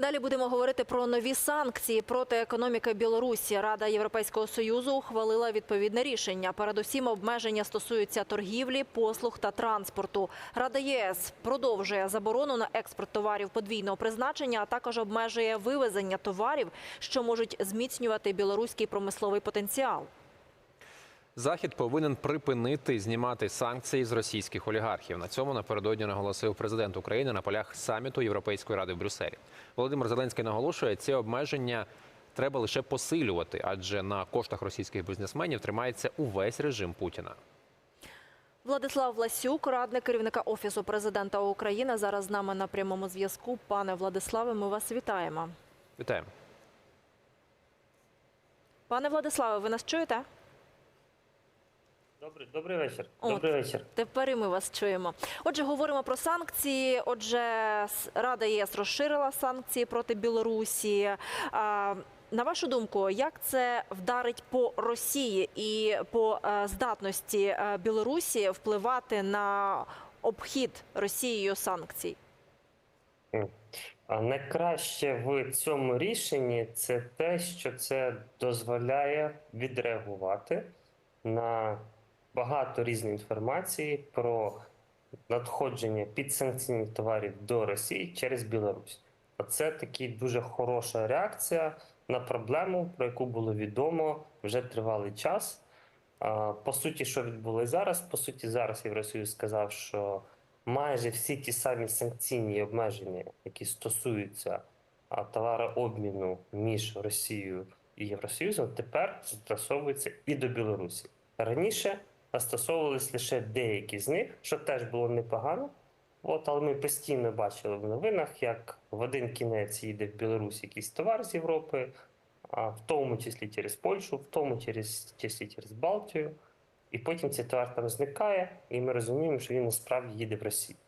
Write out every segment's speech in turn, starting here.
Далі будемо говорити про нові санкції проти економіки Білорусі. Рада Європейського союзу ухвалила відповідне рішення. Передусім, обмеження стосуються торгівлі, послуг та транспорту. Рада ЄС продовжує заборону на експорт товарів подвійного призначення, а також обмежує вивезення товарів, що можуть зміцнювати білоруський промисловий потенціал. Захід повинен припинити знімати санкції з російських олігархів. На цьому напередодні наголосив президент України на полях саміту Європейської ради в Брюсселі. Володимир Зеленський наголошує, ці обмеження треба лише посилювати, адже на коштах російських бізнесменів тримається увесь режим Путіна. Владислав Власюк, радник керівника офісу президента України, зараз з нами на прямому зв'язку. Пане Владиславе, ми вас вітаємо. Вітаємо. Пане Владиславе, ви нас чуєте? Добрий, добрий вечір. От. Добрий вечір. Тепер і ми вас чуємо. Отже, говоримо про санкції. Отже, Рада ЄС розширила санкції проти Білорусі. А, На вашу думку, як це вдарить по Росії і по е, здатності е, Білорусі впливати на обхід Росією санкцій? Найкраще в цьому рішенні це те, що це дозволяє відреагувати на багато різної інформації про надходження підсанкційних товарів до Росії через Білорусь. Це таки дуже хороша реакція на проблему, про яку було відомо вже тривалий час. По суті, що відбулося зараз? По суті, зараз Євросоюз сказав, що майже всі ті самі санкційні обмеження, які стосуються товарообміну між Росією і Євросоюзом, тепер застосовуються і до Білорусі. Раніше застосовувались лише деякі з них, що теж було непогано. От, але ми постійно бачили в новинах, як в один кінець їде в Білорусь якийсь товар з Європи, а в тому числі через Польщу, в тому через, числі через Балтію. І потім цей товар там зникає, і ми розуміємо, що він насправді їде в Росію.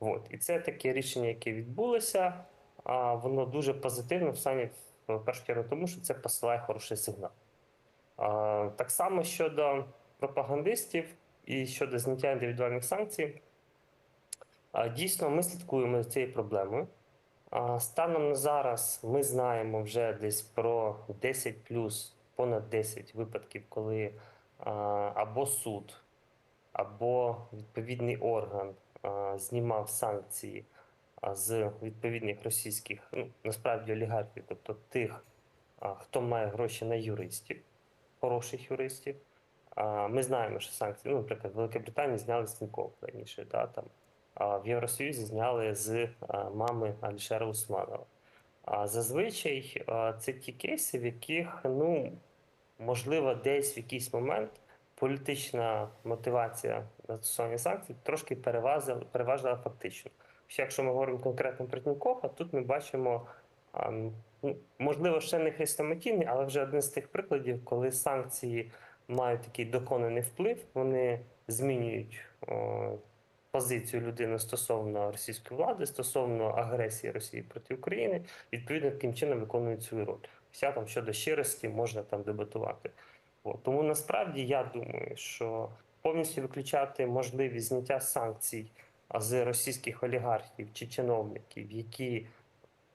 От. І це таке рішення, яке відбулося, а воно дуже позитивно в самі в першу чергу, тому що це посилає хороший сигнал. А, так само щодо пропагандистів і щодо зняття індивідуальних санкцій, дійсно ми слідкуємо за цією проблемою. Станом на зараз ми знаємо вже десь про 10 плюс понад 10 випадків, коли або суд, або відповідний орган знімав санкції з відповідних російських, ну насправді олігархів, тобто тих, хто має гроші на юристів, хороших юристів. Ми знаємо, що санкції, ну, наприклад, в Великобританії зняли з Тинькофф раніше, да, там, а в Євросоюзі зняли з мами Алішера Усманова. А зазвичай це ті кейси, в яких, ну, можливо, десь в якийсь момент політична мотивація застосування санкцій трошки переважила, переважила фактично. Що якщо ми говоримо конкретно про Тинькоффа, тут ми бачимо, ну, можливо, ще не хрестоматійний, але вже один з тих прикладів, коли санкції мають такий доконаний вплив, вони змінюють о, позицію людини стосовно російської влади, стосовно агресії Росії проти України, відповідно таким чином виконують свою роль. Вся там щодо щирості можна там дебатувати. От. Тому насправді я думаю, що повністю виключати можливість зняття санкцій з російських олігархів чи чиновників, які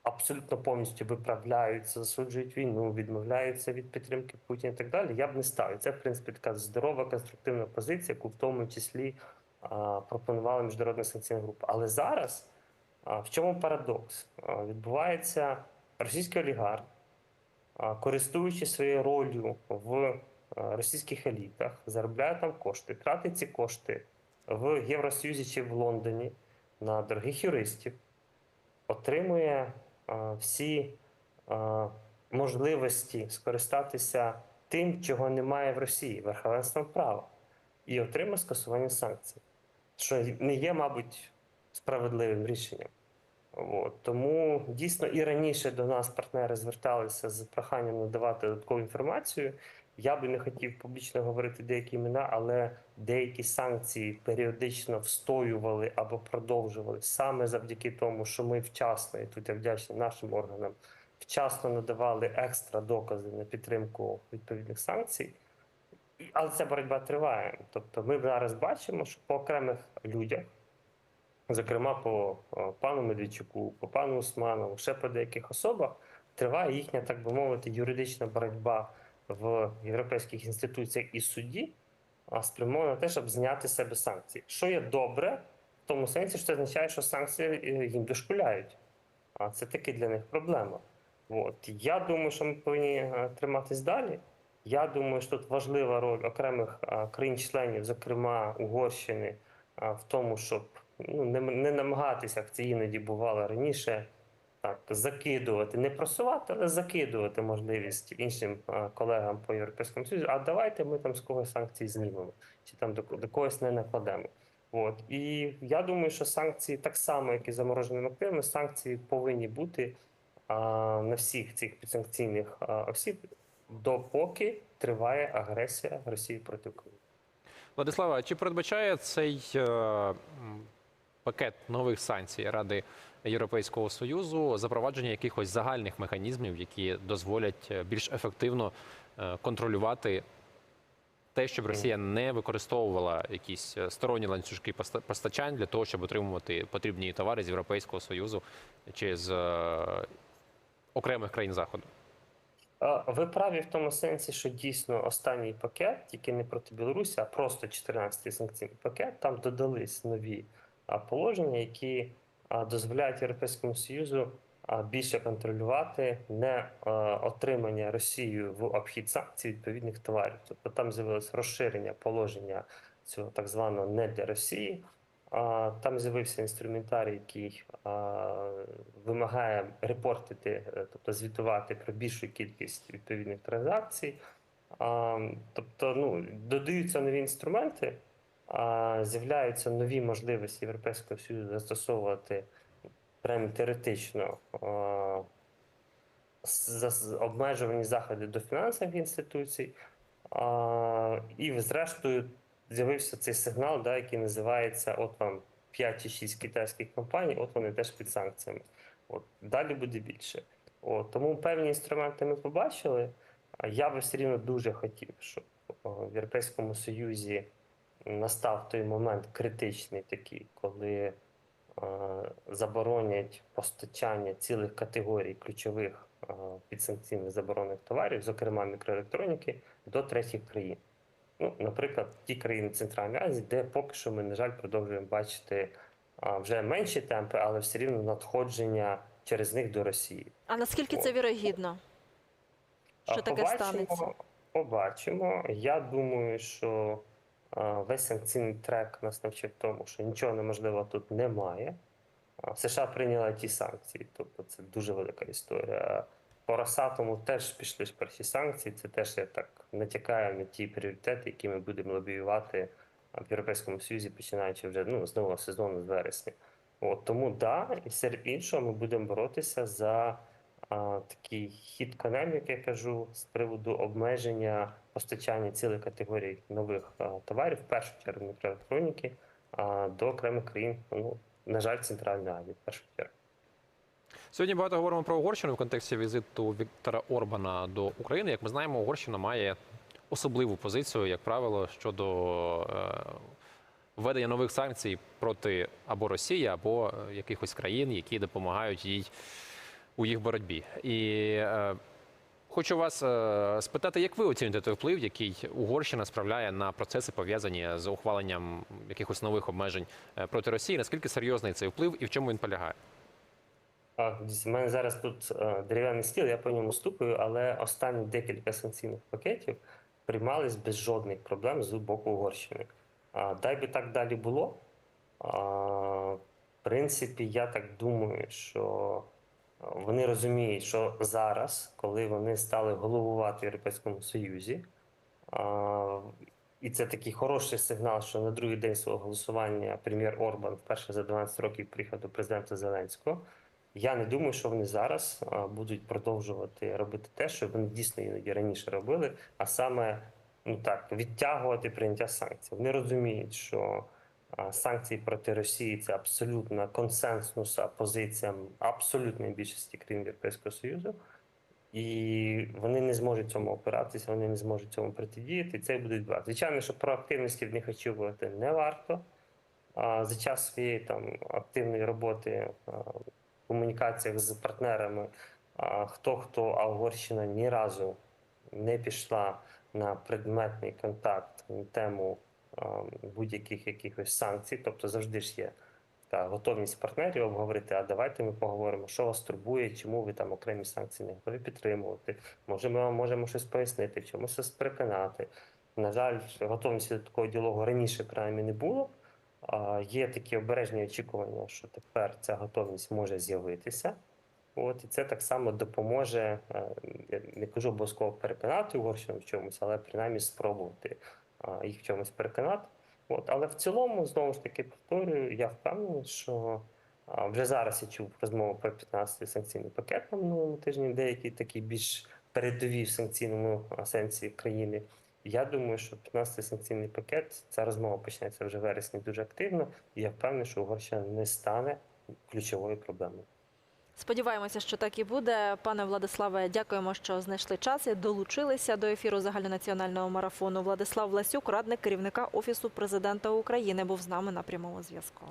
абсолютно повністю виправляються, засуджують війну, відмовляються від підтримки Путіна і так далі, я б не ставив. Це, в принципі, така здорова конструктивна позиція, яку в тому числі а, пропонувала міжнародна санкційна група. Але зараз а, в чому парадокс? А, відбувається російський олігарх, а, користуючись своєю ролью в російських елітах, заробляє там кошти, тратить ці кошти в Євросоюзі чи в Лондоні на дорогих юристів, отримує всі можливості скористатися тим, чого немає в Росії, верховенством права, і отримав скасування санкцій, що не є, мабуть, справедливим рішенням. От. Тому дійсно і раніше до нас партнери зверталися з проханням надавати додаткову інформацію. Я би не хотів публічно говорити деякі імена, але деякі санкції періодично встоювали або продовжували саме завдяки тому, що ми вчасно, і тут я вдячний нашим органам, вчасно надавали екстра докази на підтримку відповідних санкцій. Але ця боротьба триває. Тобто ми зараз бачимо, що по окремих людях зокрема по пану Медведчуку, по пану Усманову, ще по деяких особах, триває їхня, так би мовити, юридична боротьба в європейських інституціях і суді, а спрямована на те, щоб зняти з себе санкції. Що є добре, в тому сенсі, що це означає, що санкції е, їм дошкуляють. А це таки для них проблема. От. Я думаю, що ми повинні е, триматись далі. Я думаю, що тут важлива роль окремих країн-членів, зокрема Угорщини, в тому, щоб ну, не, не намагатися, як це іноді бувало раніше, так, закидувати, не просувати, але закидувати можливість іншим колегам по Європейському Союзу, а давайте ми там з когось санкції знімемо, чи там до, до когось не накладемо. От. І я думаю, що санкції, так само, як і замороженими активами, санкції повинні бути а, на всіх цих підсанкційних а, осіб, допоки триває агресія Росії проти України. Владислава, чи передбачає цей е, пакет нових санкцій Ради Європейського Союзу запровадження якихось загальних механізмів, які дозволять е, більш ефективно е, контролювати те, щоб Росія не використовувала якісь е, сторонні ланцюжки поста- постачань для того, щоб отримувати потрібні товари з Європейського Союзу чи з окремих країн Заходу? Ви праві в тому сенсі, що дійсно останній пакет, тільки не проти Білорусі, а просто 14-й санкційний пакет, там додались нові положення, які дозволяють Європейському Союзу більше контролювати не отримання Росією в обхід санкцій відповідних товарів. Тобто там з'явилось розширення положення цього так званого не для Росії. Там з'явився інструментарій, який вимагає репортити, е, тобто звітувати про більшу кількість відповідних транзакцій. Тобто, ну, додаються нові інструменти, з'являються нові можливості Європейського Союзу застосовувати прямо теоретично обмежувані заходи до фінансових інституцій. І, зрештою, з'явився цей сигнал, да, який називається: от вам 5 чи 6 китайських компаній, от вони теж під санкціями. От далі буде більше. От, тому певні інструменти ми побачили. Я би все рівно дуже хотів, щоб в Європейському Союзі настав той момент критичний такий, коли е, заборонять постачання цілих категорій ключових е, підсанкційних заборонених товарів, зокрема мікроелектроніки, до третіх країн. Ну, наприклад, ті країни Центральної Азії, де поки що ми, на жаль, продовжуємо бачити вже менші темпи, але все рівно надходження через них до Росії. А наскільки це вірогідно? Що А, таке станеться? Побачимо. Я думаю, що весь санкційний трек нас навчив тому, що нічого неможливого тут немає. США прийняла ті санкції, тобто це дуже велика історія. По Росатому теж пішли перші санкції. Це теж я так натякаю на ті пріоритети, які ми будемо лобіювати в Європейському Союзі, починаючи вже ну, з нового сезону, з вересня. От тому да, і серед іншого ми будемо боротися за такий хід конем, як я кажу, з приводу обмеження постачання цілих категорій нових товарів, в першу чергу мікроелектроніки, до окремих країн, ну, на жаль, Центральної Азії, в першу чергу. Сьогодні багато говоримо про Угорщину в контексті візиту Віктора Орбана до України. Як ми знаємо, Угорщина має особливу позицію, як правило, щодо е, введення нових санкцій проти або Росії, або е, якихось країн, які допомагають їй у їх боротьбі. І е, хочу вас е, спитати, як ви оцінюєте той вплив, який Угорщина справляє на процеси, пов'язані з ухваленням якихось нових обмежень е, проти Росії? Наскільки серйозний цей вплив і в чому він полягає? У мене зараз тут дерев'яний стіл, я по ньому стукаю, але останні декілька санкційних пакетів приймались без жодних проблем з боку Угорщини. Дай би так далі було. В принципі, я так думаю, що вони розуміють, що зараз, коли вони стали головувати в Європейському Союзі, і це такий хороший сигнал, що на другий день свого голосування прем'єр Орбан вперше за 12 років приїхав до президента Зеленського. Я не думаю, що вони зараз будуть продовжувати робити те, що вони дійсно іноді раніше робили, а саме ну так відтягувати прийняття санкцій. Вони розуміють, що а, санкції проти Росії це абсолютна консенсусна позиція абсолютної більшості країн Європейського Союзу, і вони не зможуть цьому опиратися, вони не зможуть цьому протидіяти. І це буде відбувати. Звичайно, що проактивності в них очікувати не варто. за час своєї там активної роботи в комунікаціях з партнерами, хто хто, а Угорщина ні разу не пішла на предметний контакт на тему будь-яких якихось санкцій, тобто завжди ж є та готовність партнерів обговорити, а давайте ми поговоримо, що вас турбує, чому ви там окремі санкції не готові підтримувати. Може, ми вам можемо щось пояснити, чомусь вас переконати. На жаль, готовності до такого діалогу раніше принаймні не було. Є такі обережні очікування, що тепер ця готовність може з'явитися. От, і це так само допоможе, е, я не кажу обов'язково переконати Угорщину в чомусь, але принаймні спробувати їх в чомусь переконати. От, але в цілому, знову ж таки, повторюю, я впевнений, що вже зараз я чув розмову про 15-й санкційний пакет на минулому тижні, деякі такі більш передові в санкційному сенсі країни. Я думаю, що 15 санкційний пакет, ця розмова почнеться вже в вересні дуже активно, і я впевнений, що Угорщина не стане ключовою проблемою. Сподіваємося, що так і буде. Пане Владиславе, дякуємо, що знайшли час і долучилися до ефіру загальнонаціонального марафону. Владислав Власюк, радник керівника офісу президента України, був з нами на прямому зв'язку.